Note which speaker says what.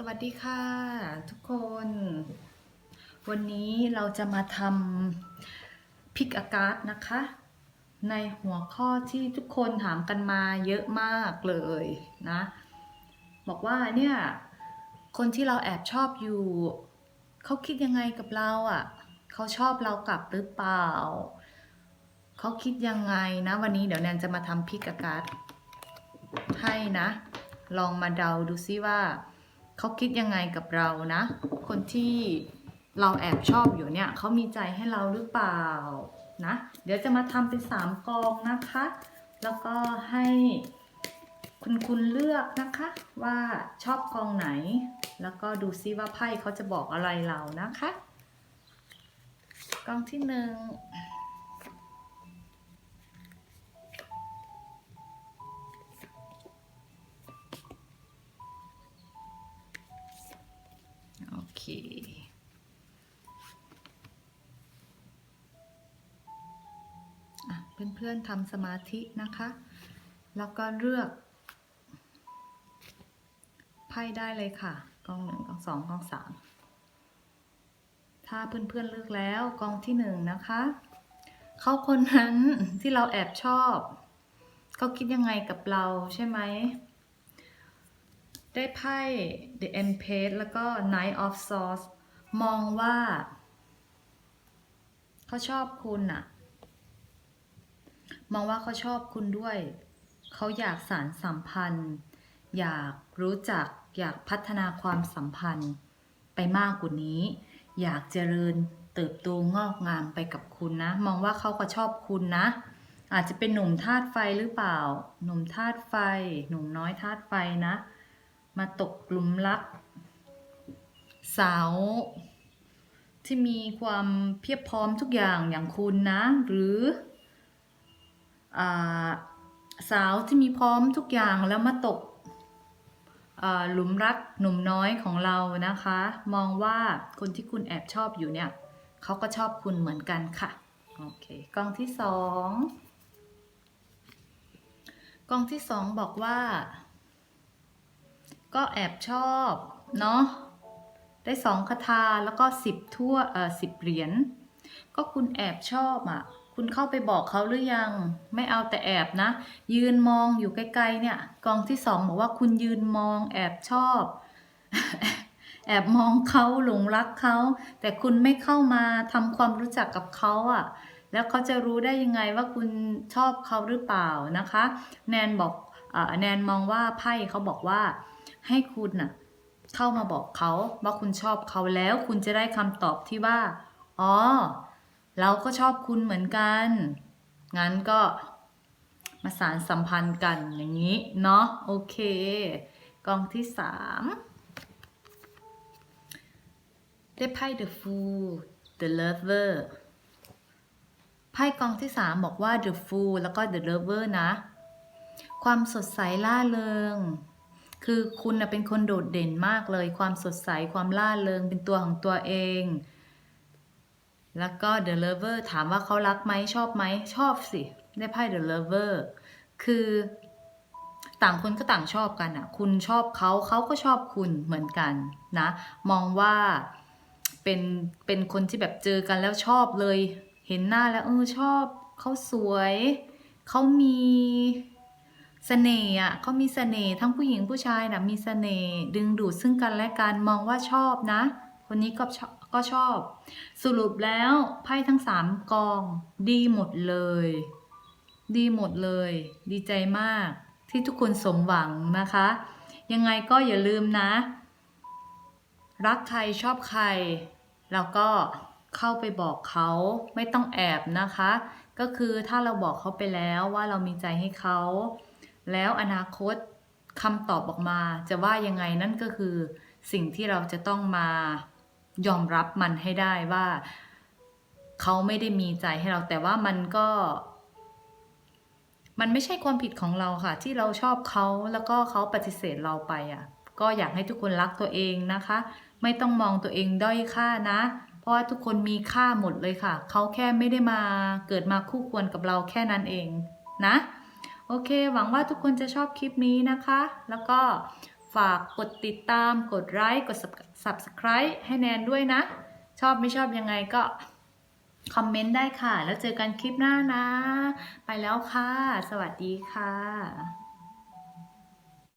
Speaker 1: สวัสดีค่ะ ทุกคน วันนี้เราจะมาทำพิกอากาศนะคะ ในหัวข้อที่ทุกคนถามกันมาเยอะมากเลยนะ บอกว่าเนี่ย คนที่เราแอบชอบอยู่ เขาคิดยังไงกับเราอะ เขาชอบเรากลับหรือเปล่า เขาคิดยังไงนะ วันนี้เดี๋ยวแนนจะมาทำพิกอากาศให้นะ ลองมาเดาดูซิว่า เขาคิดยังไงกับเรานะ คนที่เราแอบชอบอยู่เนี่ยเขามีใจให้เราหรือเปล่านะ เดี๋ยวจะมาทำเป็นสามกองนะคะ แล้วก็ให้คุณคุณเลือกนะคะ ว่าชอบกองไหน แล้วก็ดูซิว่าไพ่เขาจะบอกอะไรเรานะคะ กองที่หนึ่ง เคเพื่อนๆทำสมาธินะคะ แล้วก็เลือก ไพ่ได้เลยค่ะ กองหนึ่งกองสองกองสามถ้าเพื่อนๆเลือกแล้วกองที่หนึ่งนะคะ เขาคนนั้นที่เราแอบชอบ เขาคิดยังไงกับเราใช่ไหม ได้ไพ่ The Empress แล้วก็ Knight of Swords มองว่า เขาชอบคุณอะมองว่าเขาชอบคุณด้วย เขาอยากสารสัมพันธ์ อยากรู้จัก อยากพัฒนาความสัมพันธ์ ไปมากกว่านี้ อยากเจริญเติบโตงอกงามไปกับคุณนะ มองว่าเขาก็ชอบคุณนะ อาจจะเป็นหนุ่มธาตุไฟหรือเปล่า หนุ่มธาตุไฟ หนุ่มน้อยธาตุไฟนะ มาตกหลุมรัก สาว ที่มีความเพียบพร้อมทุกอย่างอย่างคุณนะ หรืออสาวที่มีพร้อมทุกอย่างแล้วมาตกหลุมรักหนุ่มน้อยของเรานะคะ มองว่าคนที่คุณแอบชอบอยู่เนี่ยเขาก็ชอบคุณเหมือนกันค่ะ โอเคกองที่สองกองที่สองบอกว่า ก็แอบชอบเนาะได้สองคาถาแล้วก็สิบทั่วเอ่อสิบเหรียญก็คุณแอบชอบอะ คุณเข้าไปบอกเขาหรือยัง ไม่เอาแต่แอบนะ ยืนมองอยู่ไกลๆเนี่ยกองที่สองบอกว่าคุณยืนมองแอบชอบ แอบมองเขาหลงรักเขา แต่คุณไม่เข้ามาทำความรู้จักกับเขาอะ แล้วเขาจะรู้ได้ยังไงว่าคุณชอบเขาหรือเปล่านะคะ แนนบอกอแนนมองว่าไพ่เขาบอกว่า ให้คุณน่ะเข้ามาบอกเขาว่าคุณชอบเขาแล้ว คุณจะได้คำตอบที่ว่า อ๋อ เราก็ชอบคุณเหมือนกัน งั้นก็มาสารสัมพันธ์กันอย่างนี้ เนาะโอเค กองที่สามได้ไพ่ The Fool The Lover ไพ่กองที่สามบอกว่า The Fool แล้วก็ The Lover นะ ความสดใสล่าเริง คือคุณนะเป็นคนโดดเด่นมากเลย ความสดใส ความล่าเริง เป็นตัวของตัวเอง แล้วก็ The Lover ถามว่าเขารักไหมชอบไหม ชอบสิ ได้ไพ่ The Lover คือต่างคนก็ต่างชอบกันอะ คุณชอบเขา เขาก็ชอบคุณเหมือนกันนะ มองว่าเป็น เป็นคนที่แบบเจอกันแล้วชอบเลย เห็นหน้าแล้วเออชอบ เขาสวย เขามี เสน่ห์อะเขามีเสน่ห์ทั้งผู้หญิงผู้ชายนะมีเสน่ห์ดึงดูดซึ่งกันและกันมองว่าชอบนะ คนนี้ก็ชอบก็ชอบ สรุปแล้วไพ่ทั้งสามกอง ดีหมดเลย ดีหมดเลย ดีใจมากที่ทุกคนสมหวังนะคะ ยังไงก็อย่าลืมนะ รักใครชอบใคร แล้วก็เข้าไปบอกเขาไม่ต้องแอบนะคะ ก็คือถ้าเราบอกเขาไปแล้วว่าเรามีใจให้เขา แล้วอนาคตคำตอบออกมาจะว่ายังไงนั่นก็คือ สิ่งที่เราจะต้องมายอมรับมันให้ได้ว่า เขาไม่ได้มีใจให้เราแต่ว่ามันก็ มันไม่ใช่ความผิดของเราค่ะ ที่เราชอบเขาแล้วก็เขาปฏิเสธเราไปอะ ก็อยากให้ทุกคนรักตัวเองนะคะ ไม่ต้องมองตัวเองด้อยค่านะ เพราะว่าทุกคนมีค่าหมดเลยค่ะ เขาแค่ไม่ได้มาเกิดมาคู่ควรกับเราแค่นั้นเองนะ โอเค หวังว่าทุกคนจะชอบคลิปนี้นะคะ แล้วก็ฝากกดติดตาม กดไลค์ กด subscribe ให้แนนด้วยนะ ชอบไม่ชอบยังไงก็คอมเมนต์ได้ค่ะ แล้วเจอกันคลิปหน้านะ ไปแล้วค่ะ สวัสดีค่ะ